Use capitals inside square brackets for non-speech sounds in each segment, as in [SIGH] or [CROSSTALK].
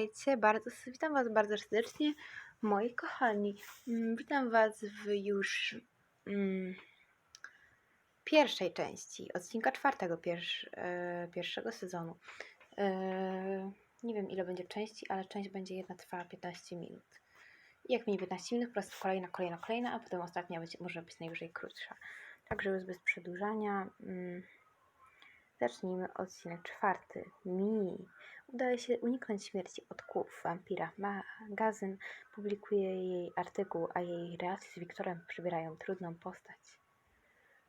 Witajcie, bardzo, witam Was bardzo serdecznie, moi kochani. Mm, Witam Was w już mm, pierwszej części, odcinka czwartego e, pierwszego sezonu. E, nie wiem ile będzie części, ale część będzie jedna trwała 15 minut. Jak mniej 15 minut, po prostu kolejna, kolejna, kolejna, a potem ostatnia będzie, może być najwyżej krótsza. Także już bez przedłużania. Mm, zacznijmy odcinek czwarty. Mi udaje się uniknąć śmierci od kłów wampira. Magazyn publikuje jej artykuł, a jej relacje z Wiktorem przybierają trudną postać.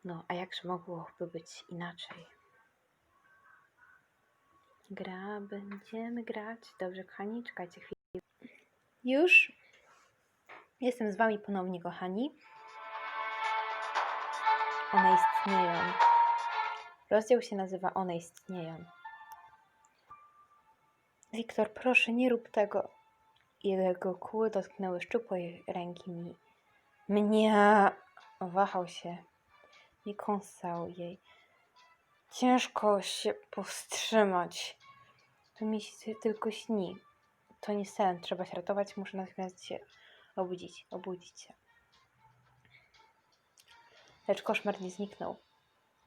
No, a jakże mogłoby być inaczej? Gra, będziemy grać. Dobrze, kochani, czekajcie chwilę. Już jestem z Wami ponownie, kochani. One istnieją. Rozdział się nazywa One istnieją. Wiktor, proszę, nie rób tego. Jego kły dotknęły szczupłej ręki mi. Mnie wahał się. Nie kąsał jej. Ciężko się powstrzymać. To mi się tylko śni. To nie sen. Trzeba się ratować. Muszę natychmiast się obudzić. Obudzić się. Lecz koszmar nie zniknął.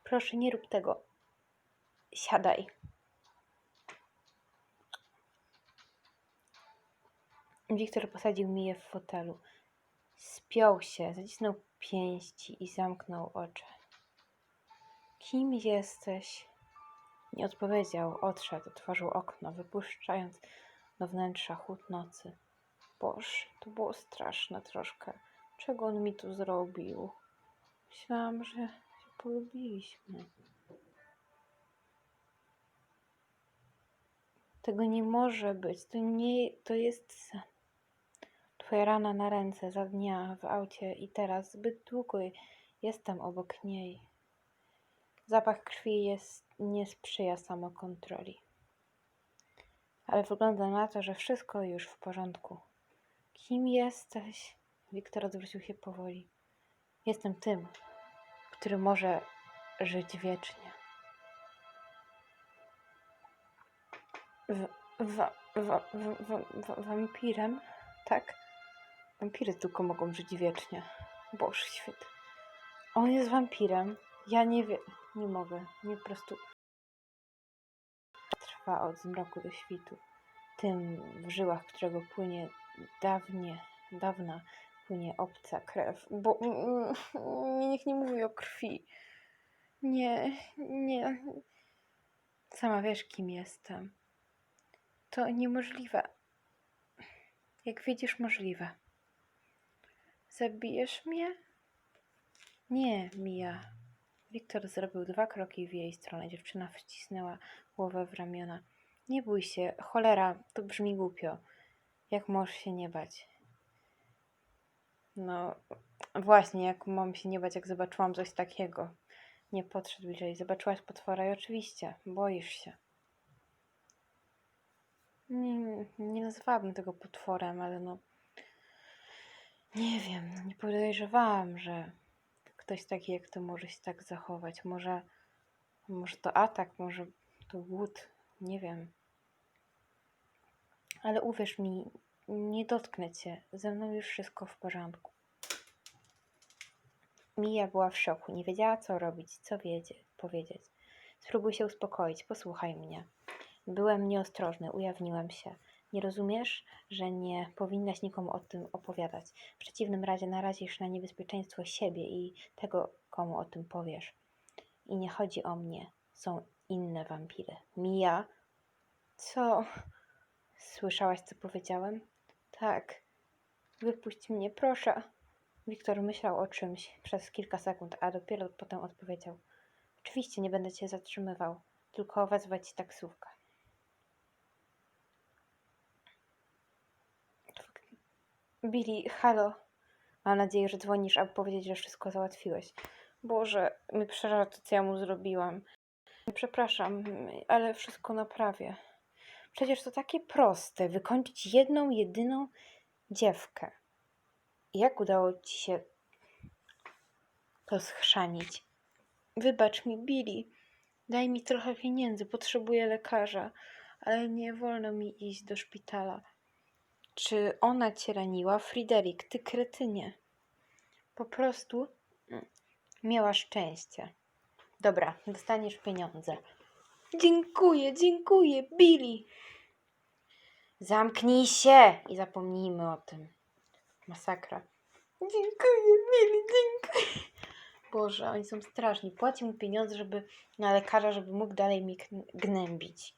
Proszę, nie rób tego. Siadaj. Wiktor posadził Miję w fotelu. Spiął się, zacisnął pięści i zamknął oczy. Kim jesteś? Nie odpowiedział, odszedł, otworzył okno, wypuszczając do wnętrza chłód nocy. Boż, to było straszne troszkę. Czego on mi tu zrobił? Myślałam, że się polubiliśmy. Tego nie może być. To nie, to jest rana na ręce za dnia w aucie i teraz zbyt długo jestem obok niej. Zapach krwi jest, nie sprzyja samokontroli. Ale wygląda na to, że wszystko już w porządku. Kim jesteś? Wiktor odwrócił się powoli. Jestem tym, który może żyć wiecznie. W, wa, wa, wa, wa, wa, wampirem? Tak? Wampiry tylko mogą żyć wiecznie. Boż świt. On jest wampirem. Ja nie wiem. Nie mogę. Nie po prostu. Trwa od zmroku do świtu. Tym w żyłach, którego płynie dawnie, dawna płynie obca krew. Bo niech nie mówi o krwi. Nie, nie. Sama wiesz, kim jestem. To niemożliwe. Jak widzisz, możliwe. Zabijesz mnie? Nie, Mija. Wiktor zrobił dwa kroki w jej stronę. Dziewczyna wcisnęła głowę w ramiona. Nie bój się, cholera, to brzmi głupio. Jak możesz się nie bać? No, właśnie, jak mam się nie bać, jak zobaczyłam coś takiego. Nie podszedł bliżej. Zobaczyłaś potwora i oczywiście, boisz się. Nie, nie tego potworem, ale no. Nie wiem, no nie podejrzewałam, że ktoś taki jak ty może się tak zachować. Może, może to atak, może to głód, nie wiem. Ale uwierz mi, nie dotknę cię. Ze mną już wszystko w porządku. Mija była w szoku, nie wiedziała co robić, co wiedzie, powiedzieć. Spróbuj się uspokoić, posłuchaj mnie. Byłem nieostrożny, ujawniłem się. Nie rozumiesz, że nie powinnaś nikomu o tym opowiadać. W przeciwnym razie narazisz na niebezpieczeństwo siebie i tego, komu o tym powiesz. I nie chodzi o mnie. Są inne wampiry. Mija. Co? Słyszałaś, co powiedziałem? Tak. Wypuść mnie, proszę. Wiktor myślał o czymś przez kilka sekund, a dopiero potem odpowiedział. Oczywiście nie będę cię zatrzymywał, tylko wezwać taksówkę. Billy, halo. Mam nadzieję, że dzwonisz, aby powiedzieć, że wszystko załatwiłeś. Boże, mi przeraża to, co ja mu zrobiłam. Przepraszam, ale wszystko naprawię. Przecież to takie proste, wykończyć jedną, jedyną dziewkę. Jak udało ci się to schrzanić? Wybacz mi, Billy. Daj mi trochę pieniędzy, potrzebuję lekarza. ale nie wolno mi iść do szpitala. Czy ona cię raniła? Friderik, ty kretynie. Po prostu mm, miała szczęście. Dobra, dostaniesz pieniądze. Dziękuję, dziękuję, Billy. Zamknij się i zapomnijmy o tym. Masakra. Dziękuję, Billy, dziękuję. Boże, oni są straszni. Płaci mu pieniądze, żeby na lekarza, żeby mógł dalej mi gnębić.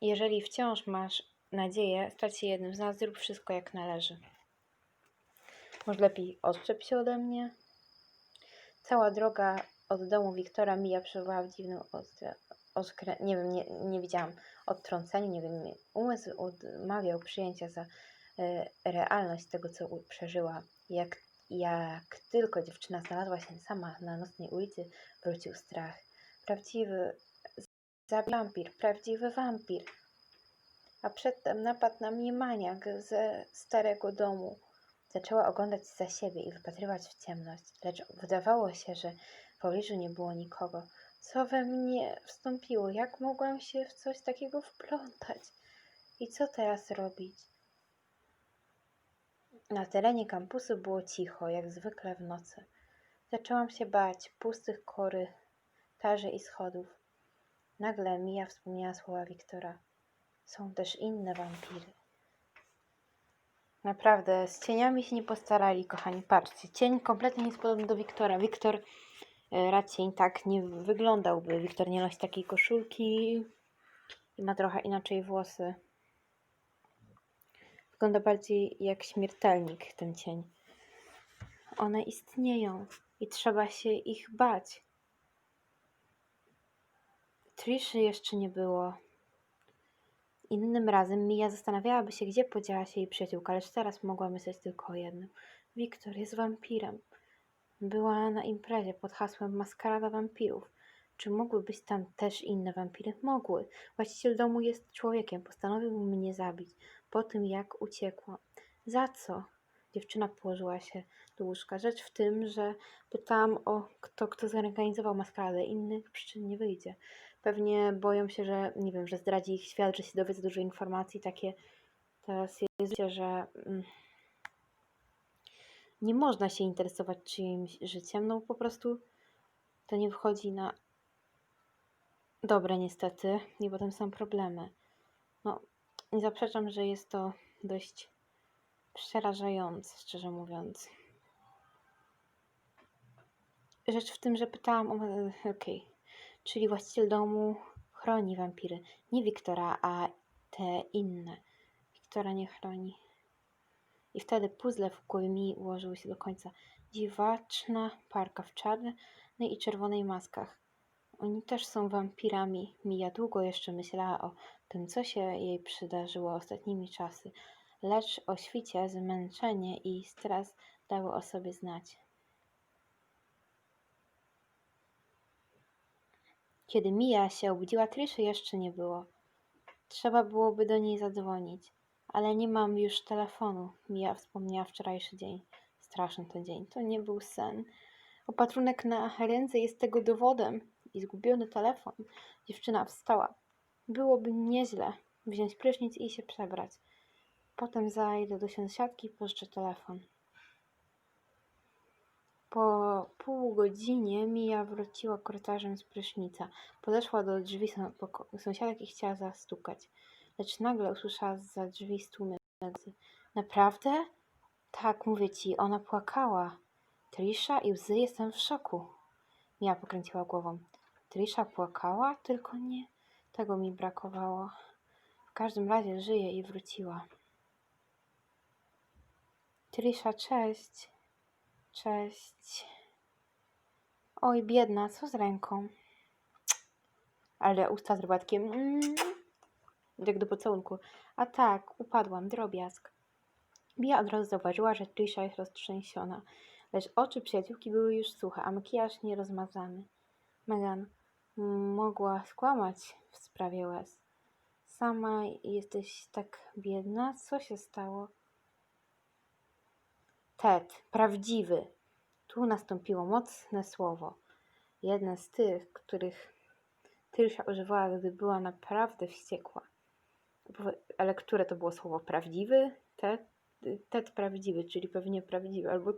Jeżeli wciąż masz nadzieję stać się jednym z nas, zrób wszystko jak należy. Może lepiej odczep się ode mnie? Cała droga od domu Wiktora mija przebywała w dziwnym ostre, oskrę... Nie wiem, nie, nie widziałam odtrąceniu, nie wiem, umysł odmawiał przyjęcia za e, realność tego, co przeżyła. Jak, jak tylko dziewczyna znalazła się sama na nocnej ulicy, wrócił strach. Prawdziwy za wampir, prawdziwy wampir. A przedtem napadł na mnie maniak ze starego domu. Zaczęła oglądać za siebie i wypatrywać w ciemność, lecz wydawało się, że w pobliżu nie było nikogo. Co we mnie wstąpiło? Jak mogłam się w coś takiego wplątać? I co teraz robić? Na terenie kampusu było cicho, jak zwykle w nocy. Zaczęłam się bać pustych korytarzy i schodów. Nagle Mija wspomniała słowa Wiktora. Są też inne wampiry. Naprawdę, z cieniami się nie postarali, kochani. Patrzcie, cień kompletnie nie jest podobny do Wiktora. Wiktor e, raczej tak nie wyglądałby. Wiktor nie nosi takiej koszulki i ma trochę inaczej włosy. Wygląda bardziej jak śmiertelnik ten cień. One istnieją i trzeba się ich bać. Triszy jeszcze nie było. Innym razem Mija zastanawiałaby się, gdzie podziała się jej przyjaciółka, lecz teraz mogła myśleć tylko o jednym. Wiktor jest wampirem. Była na imprezie pod hasłem Maskarada Wampirów. Czy mogły być tam też inne wampiry? Mogły. Właściciel domu jest człowiekiem. Postanowił mnie zabić po tym, jak uciekła. Za co? Dziewczyna położyła się do łóżka. Rzecz w tym, że pytałam o kto, kto zorganizował maskaradę. Innych przyczyn nie wyjdzie. Pewnie boją się, że nie wiem, że zdradzi ich świat, że się dowie za dużo informacji. Takie teraz jest że mm, nie można się interesować czyimś życiem, no po prostu to nie wchodzi na dobre niestety i potem są problemy. No, nie zaprzeczam, że jest to dość przerażające, szczerze mówiąc. Rzecz w tym, że pytałam o... Okej. Czyli właściciel domu chroni wampiry. Nie Wiktora, a te inne. Wiktora nie chroni. I wtedy puzzle w głowie mi ułożyły się do końca. Dziwaczna parka w czarnej i czerwonej maskach. Oni też są wampirami. Mija długo jeszcze myślała o tym, co się jej przydarzyło ostatnimi czasy. Lecz o świcie zmęczenie i stres dały o sobie znać. Kiedy Mija się obudziła, Triszy jeszcze nie było. Trzeba byłoby do niej zadzwonić, ale nie mam już telefonu. Mija wspomniała wczorajszy dzień. Straszny to dzień. To nie był sen. Opatrunek na ręce jest tego dowodem i zgubiony telefon. Dziewczyna wstała. Byłoby nieźle wziąć prysznic i się przebrać. Potem zajdę do sąsiadki i pożyczę telefon. Po pół godzinie Mija wróciła korytarzem z prysznica. Podeszła do drzwi sąsiadek i chciała zastukać. Lecz nagle usłyszała za drzwi stłumy. Naprawdę? Tak, mówię ci, ona płakała. Trisha i łzy, jestem w szoku. Mija pokręciła głową. Trisha płakała? Tylko nie. Tego mi brakowało. W każdym razie żyje i wróciła. Trisha, cześć. Cześć. Oj, biedna, co z ręką? Ale usta z rybatkiem. Mm. Jak do pocałunku. A tak, upadłam, drobiazg. Bia od razu zauważyła, że Trisha jest roztrzęsiona, lecz oczy przyjaciółki były już suche, a makijaż nierozmazany. Megan mogła skłamać w sprawie łez. Sama jesteś tak biedna? Co się stało? Ted, prawdziwy. Tu nastąpiło mocne słowo. Jedne z tych, których Tylsza używała, gdy była naprawdę wściekła. Ale które to było słowo? Prawdziwy? Ted? Ted prawdziwy, czyli pewnie prawdziwy. Albo,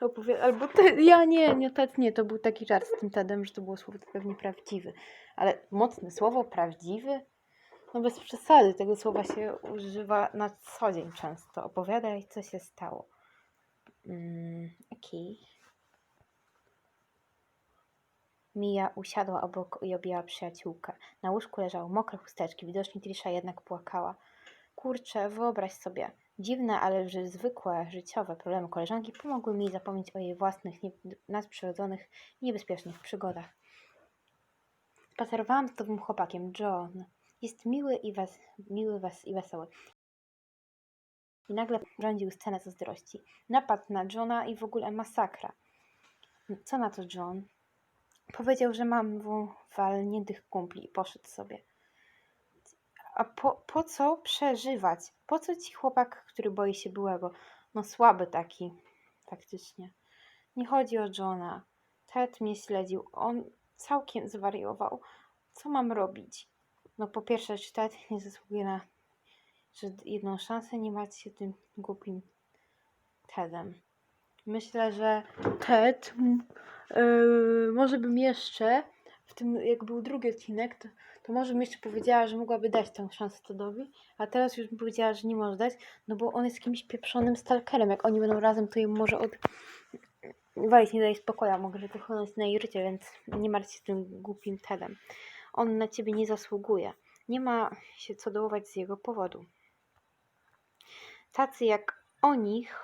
opowie- albo te, ja nie, nie, Ted nie. To był taki żart z tym Tedem, że to było słowo pewnie prawdziwy. Ale mocne słowo, prawdziwy? No bez przesady, tego słowa się używa na co dzień często. Opowiadaj, co się stało. Mm, Okej. Mija usiadła obok i objęła przyjaciółkę. Na łóżku leżały mokre chusteczki, widocznie Trisha jednak płakała. Kurczę, wyobraź sobie. Dziwne, ale że zwykłe, życiowe problemy koleżanki pomogły mi zapomnieć o jej własnych, nie, nadprzyrodzonych, niebezpiecznych przygodach. Spacerowałam z nowym chłopakiem, John. Jest miły i wes, miły wes, i wesoły. I nagle rządził scenę zazdrości. Napad na Johna i w ogóle masakra. Co na to John? Powiedział, że mam walniętych kumpli i poszedł sobie. A po, po co przeżywać? Po co ci chłopak, który boi się byłego? No słaby taki, faktycznie. Nie chodzi o Johna. Ted mnie śledził. On całkiem zwariował. Co mam robić? No po pierwsze, czy Ted nie zasługuje na że jedną szansę nie macie się tym głupim Tedem. Myślę, że Ted, yy, może bym jeszcze, w tym jak był drugi odcinek, to, to może bym jeszcze powiedziała, że mogłaby dać tę szansę Tedowi, a teraz już bym powiedziała, że nie może dać, no bo on jest jakimś pieprzonym stalkerem. Jak oni będą razem, to im może od... Walić nie daje spokoju, może wychłonąć na jej więc nie martw się tym głupim Tedem. On na ciebie nie zasługuje. Nie ma się co dołować z jego powodu. Tacy jak o nich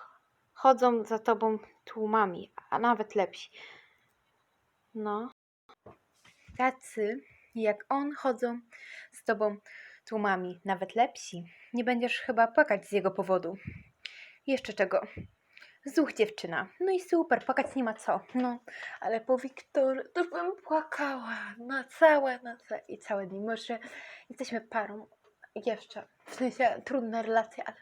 chodzą za tobą tłumami, a nawet lepsi. No. Tacy jak on chodzą z tobą tłumami, nawet lepsi. Nie będziesz chyba płakać z jego powodu. Jeszcze czego? Zuch dziewczyna. No i super, płakać nie ma co. No, ale po Wiktor to bym płakała na całe, na całe i całe dni. Może jesteśmy parą jeszcze. W sensie trudne relacje, ale,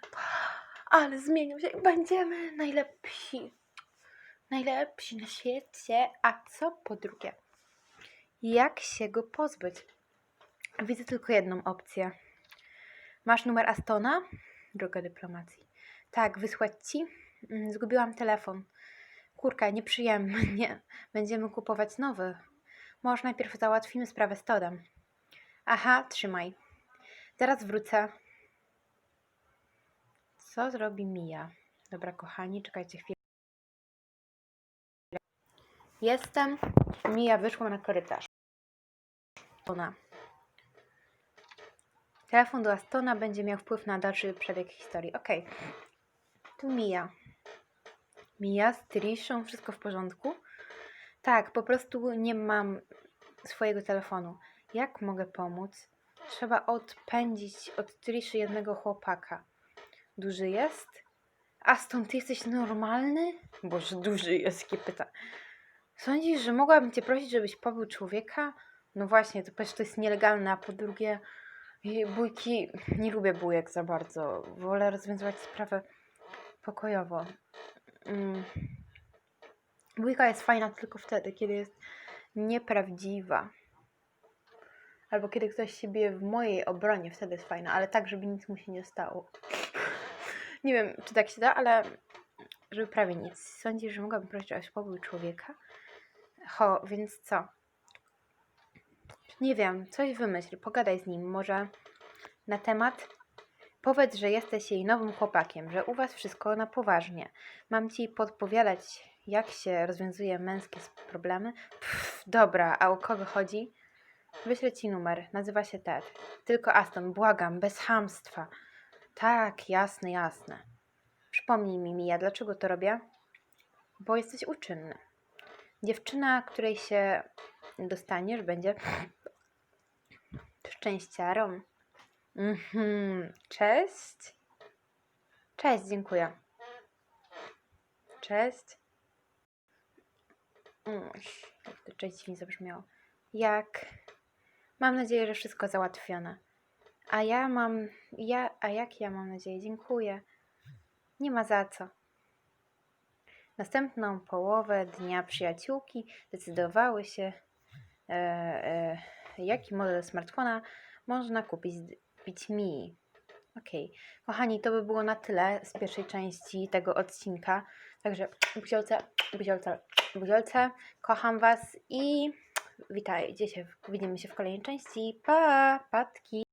ale zmienią się i będziemy najlepsi. Najlepsi na świecie. A co po drugie? Jak się go pozbyć? Widzę tylko jedną opcję. Masz numer Astona? Droga dyplomacji. Tak, wysłać ci? Mm, Zgubiłam telefon. Kurka, nieprzyjemnie. [LAUGHS] Będziemy kupować nowy. Może najpierw załatwimy sprawę z Todem. Aha, trzymaj. Zaraz wrócę. Co zrobi Mia? Dobra, kochani, czekajcie chwilę. Jestem. Mia wyszła na korytarz. Ona. Telefon do Astona będzie miał wpływ na dalszy przebieg historii. Okej. Tu Mia. Mia z Trishą, wszystko w porządku? Tak, po prostu nie mam swojego telefonu. Jak mogę pomóc? Trzeba odpędzić od Triszy jednego chłopaka. Duży jest? Aston, ty jesteś normalny? Boże, duży jest, jakie pyta. Sądzisz, że mogłabym cię prosić, żebyś pobył człowieka? No właśnie, to przecież to jest nielegalne, a po drugie, bójki, nie lubię bójek za bardzo. Wolę rozwiązywać sprawę pokojowo. Mm. Bójka jest fajna tylko wtedy, kiedy jest nieprawdziwa. Albo kiedy ktoś się bije w mojej obronie, wtedy jest fajna, ale tak, żeby nic mu się nie stało. Nie wiem, czy tak się da, ale żeby prawie nic. Sądzisz, że mogłabym prosić o spokój człowieka? Ho, więc co? Nie wiem, coś wymyśl, pogadaj z nim, może na temat. Powiedz, że jesteś jej nowym chłopakiem, że u was wszystko na poważnie. Mam ci podpowiadać, jak się rozwiązuje męskie problemy? Pff, dobra, a o kogo chodzi? Wyślę ci numer, nazywa się Ted. Tylko Aston, błagam, bez hamstwa. Tak, jasne, jasne. Przypomnij mi, Mija, dlaczego to robię? Bo jesteś uczynny. Dziewczyna, której się dostaniesz, będzie szczęściarą. Mhm. Cześć. Cześć, dziękuję. Cześć. Mm, cześć mi zabrzmiało. Jak? Mam nadzieję, że wszystko załatwione. A ja mam. Ja, a jak ja mam nadzieję? Dziękuję. Nie ma za co. Następną połowę dnia przyjaciółki decydowały się e, e, jaki model smartfona można kupić Bit Me. Okej, kochani, to by było na tyle z pierwszej części tego odcinka. Także buziolce, buziolce, buziolce, kocham Was i witajcie się, widzimy się w kolejnej części. Pa, patki!